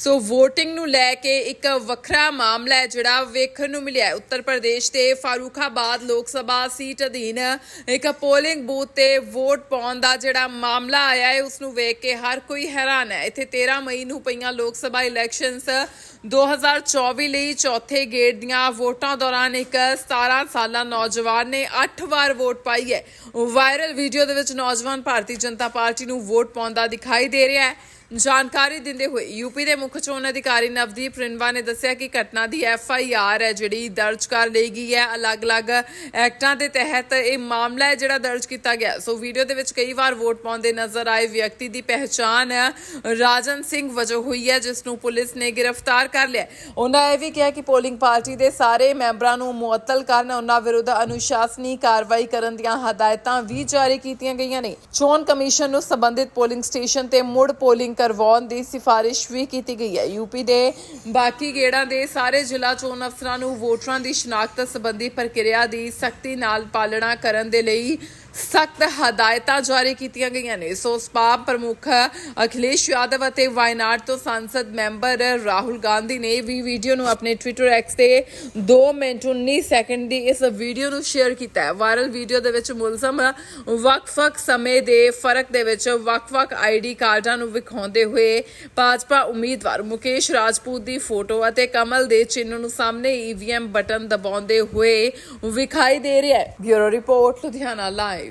ਸੋ VOTING ਨੂੰ ਲੈ ਕੇ ਇੱਕ ਵੱਖਰਾ ਮਾਮਲਾ ਹੈ ਜਿਹੜਾ ਵੇਖਣ ਨੂੰ ਮਿਲਿਆ ਉੱਤਰ ਪ੍ਰਦੇਸ਼ ਦੇ ਫਾਰੂਖਾਬਾਦ ਲੋਕ ਸਭਾ ਸੀਟ ਅਧੀਨ ਇੱਕ ਪੋਲਿੰਗ ਬੂਥ ਤੇ ਵੋਟ ਪਾਉਣ ਦਾ ਜਿਹੜਾ ਮਾਮਲਾ ਆਇਆ ਹੈ ਉਸ ਨੂੰ ਵੇਖ ਕੇ ਹਰ ਕੋਈ ਹੈਰਾਨ ਹੈ। ਇੱਥੇ 13 ਮਈ ਨੂੰ ਪਈਆਂ ਲੋਕ ਸਭਾ ਇਲੈਕਸ਼ਨਸ 2024 ਲਈ ਚੌਥੇ ਗੇੜ ਦੀਆਂ ਵੋਟਾਂ ਦੌਰਾਨ ਇੱਕ 17 ਸਾਲਾ ਨੌਜਵਾਨ ਨੇ 8 ਵਾਰ ਵੋਟ ਪਾਈ ਹੈ। ਵਾਇਰਲ ਵੀਡੀਓ ਦੇ ਵਿੱਚ ਨੌਜਵਾਨ ਭਾਰਤੀ ਜਨਤਾ ਪਾਰਟੀ ਨੂੰ ਵੋਟ ਪਾਉਂਦਾ ਦਿਖਾਈ ਦੇ ਰਿਹਾ ਹੈ। ਜਾਣਕਾਰੀ ਦਿੰਦੇ ਹੋਏ ਯੂਪੀ ਦੇ ਮੁੱਖ ਚੋਣ ਅਧਿਕਾਰੀ ਨਵਦੀਪ ਰਿੰਵਾ ਨੇ ਦੱਸਿਆ ਕਿ ਘਟਨਾ ਦੀ ਐਫ ਆਈ ਆਰ ਹੈ ਜਿਹੜੀ ਦਰਜ ਕਰ ਲਈ ਗਈ ਹੈ। ਅਲੱਗ-ਅਲੱਗ ਐਕਟਾਂ ਦੇ ਤਹਿਤ ਇਹ ਮਾਮਲਾ ਹੈ ਜਿਹੜਾ ਦਰਜ ਕੀਤਾ ਗਿਆ। ਸੋ ਵੀਡੀਓ ਦੇ ਵਿੱਚ ਕਈ ਵਾਰ ਵੋਟ ਪਾਉਂਦੇ ਨਜ਼ਰ ਆਏ ਵਿਅਕਤੀ ਦੀ ਪਹਿਚਾਣ ਰਾਜਨ ਸਿੰਘ ਵਜੋਂ ਹੋਈ ਹੈ, ਜਿਸ ਨੂੰ ਪੁਲਿਸ ਨੇ ਗ੍ਰਿਫਤਾਰ ਕਰ ਲਿਆ ਉਹਨਾਂ ਇਹ ਵੀ ਕਿਹਾ ਕਿ ਪੋਲਿੰਗ ਪਾਰਟੀ ਦੇ ਸਾਰੇ ਮੈਂਬਰਾਂ ਨੂੰ ਮੁਅੱਤਲ ਕਰਨ ਉਹਨਾਂ ਵਿਰੁੱਧ ਅਨੁਸ਼ਾਸਨੀ ਕਾਰਵਾਈ ਕਰਨ ਦੀਆਂ ਹਦਾਇਤਾਂ ਵੀ ਜਾਰੀ ਕੀਤੀਆਂ ਗਈਆਂ ਨੇ। ਚੋਣ ਕਮਿਸ਼ਨ ਨੂੰ ਸੰਬੰਧਿਤ ਪੋਲਿੰਗ ਸਟੇਸ਼ਨ ਤੇ ਮੁੜ ਪੋਲਿੰਗ ਕਰਵਾਉਣ ਦੀ ਸਿਫਾਰਿਸ਼ ਵੀ ਕੀਤੀ ਗਈ ਹੈ। ਯੂਪੀ ਦੇ ਬਾਕੀ ਗੇੜਾਂ ਦੇ ਸਾਰੇ ਜ਼ਿਲ੍ਹਾ ਚੋਣ ਅਫਸਰਾਂ ਨੂੰ ਵੋਟਰਾਂ ਦੀ ਸ਼ਨਾਖਤ ਸੰਬੰਧੀ ਪ੍ਰਕਿਰਿਆ ਦੀ ਸਖਤੀ ਨਾਲ ਪਾਲਣਾ ਕਰਨ ਦੇ ਲਈ ਸਖਤ ਹਦਾਇਤਾਂ ਜਾਰੀ ਕੀਤੀਆਂ ਗਈਆਂ ਨੇ। ਸੋ ਸਪਾ ਪ੍ਰਮੁੱਖ ਅਖਿਲੇਸ਼ ਯਾਦਵ ਅਤੇ ਵਾਇਨਾਡ ਤੋਂ ਸੰਸਦ ਮੈਂਬਰ ਰਾਹੁਲ ਗਾਂਧੀ ਨੇ ਵੀ ਵੀਡੀਓ ਨੂੰ ਆਪਣੇ ਟਵਿੱਟਰ ਐਕਸ ਤੇ 2 ਮਿੰਟ 19 ਸੈਕਿੰਡ ਦੀ ਇਸ ਵੀਡੀਓ ਨੂੰ ਸ਼ੇਅਰ ਕੀਤਾ ਹੈ। ਵਾਇਰਲ ਵੀਡੀਓ ਦੇ ਵਿੱਚ ਮੁਲਜ਼ਮ ਵੱਖ-ਵੱਖ ਸਮੇਂ ਦੇ ਫ਼ਰਕ ਦੇ ਵਿੱਚ ਵੱਖ-ਵੱਖ ਆਈਡੀ ਕਾਰਡਾਂ ਨੂੰ ਵਿਖਾਉਂਦੇ ਹੋਏ ਭਾਜਪਾ ਉਮੀਦਵਾਰ ਮੁਕੇਸ਼ ਰਾਜਪੂਤ ਦੀ ਫੋਟੋ ਅਤੇ ਕਮਲ ਦੇ ਚਿੰਨ੍ਹ ਨੂੰ ਸਾਹਮਣੇ ਈਵੀਐਮ ਬਟਨ ਦਬਾਉਂਦੇ ਹੋਏ ਵਿਖਾਈ ਦੇ ਰਿਹਾ ਹੈ। Bureau report, Ludhiana live.